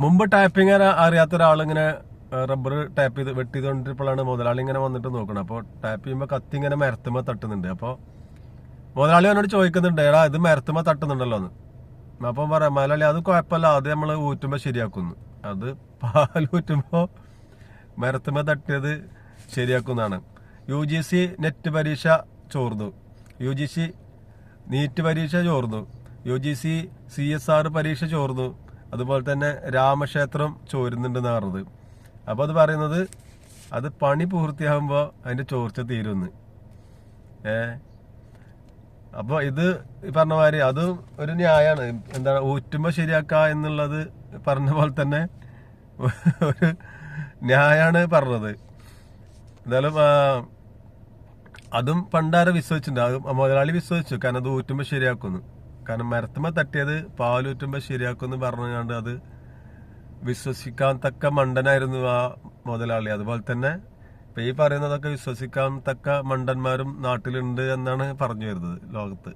മുമ്പ് ടാപ്പിംഗ് അറിയാത്ത ഒരാളിങ്ങനെ റബ്ബർ ടാപ്പ് ചെയ്ത് വെട്ടി ചെയ്തോണ്ടിരിപ്പോഴാണ് മുതലാളി ഇങ്ങനെ വന്നിട്ട് നോക്കണം അപ്പോൾ ടാപ്പ് ചെയ്യുമ്പോൾ കത്തി ഇങ്ങനെ മരത്തുമ്പോൾ തട്ടുന്നുണ്ട്. അപ്പോൾ മുതലാളി എന്നോട് ചോദിക്കുന്നുണ്ട് എടാ ഇത് മരത്തുമ്പോൾ തട്ടുന്നുണ്ടല്ലോ എന്ന്. അപ്പം പറയാം മുതലാളി അത് കുഴപ്പമില്ല. അത് നമ്മൾ ഊറ്റുമ്പോൾ ശരിയാക്കുന്നു. അത് പാൽ ഊറ്റുമ്പോ മരത്തുമ്പോ തട്ടിയത് ശരിയാക്കുന്നതാണ്. യു ജി സി നെറ്റ് പരീക്ഷ ചോർന്നു. യു ജി സി നീറ്റ് പരീക്ഷ ചോർന്നു. U G C C S R പരീക്ഷ ചോർന്നു. അതുപോലെ തന്നെ രാമക്ഷേത്രം ചോരുന്നുണ്ടെന്ന് പറഞ്ഞത്. അപ്പോൾ അത് പറയുന്നത് അത് പണി പൂർത്തിയാകുമ്പോൾ അതിന്റെ ചോർച്ച തീരുമെന്ന് ഏ? അപ്പോൾ ഇത് പറഞ്ഞ മാതിരി അതും ഒരു ന്യായമാണ് എന്താണ് ഊറ്റുമ്പോൾ ശരിയാക്കുക എന്നുള്ളത് പറഞ്ഞ പോലെ തന്നെ ഒരു ന്യായമാണ് പറഞ്ഞത്. എന്തായാലും അതും പണ്ടാരെ വിശ്വസിച്ചിട്ടുണ്ട്. അത് മുതലാളി വിശ്വസിച്ചു. കാരണം അത് ഊറ്റുമ്പോൾ ശരിയാക്കുന്നു. കാരണം മരത്തുമ്മ തട്ടിയത് പാലൂറ്റുമ്പോ ശരിയാക്കുമെന്ന് പറഞ്ഞുകൊണ്ട് അത് വിശ്വസിക്കാൻ തക്ക മണ്ടനായിരുന്നു ആ മുതലാളി. അതുപോലെ തന്നെ ഇപ്പൊ ഈ പറയുന്നതൊക്കെ വിശ്വസിക്കാൻ തക്ക മണ്ടന്മാരും നാട്ടിലുണ്ട് എന്നാണ് പറഞ്ഞു വരുന്നത് ലോകത്ത്.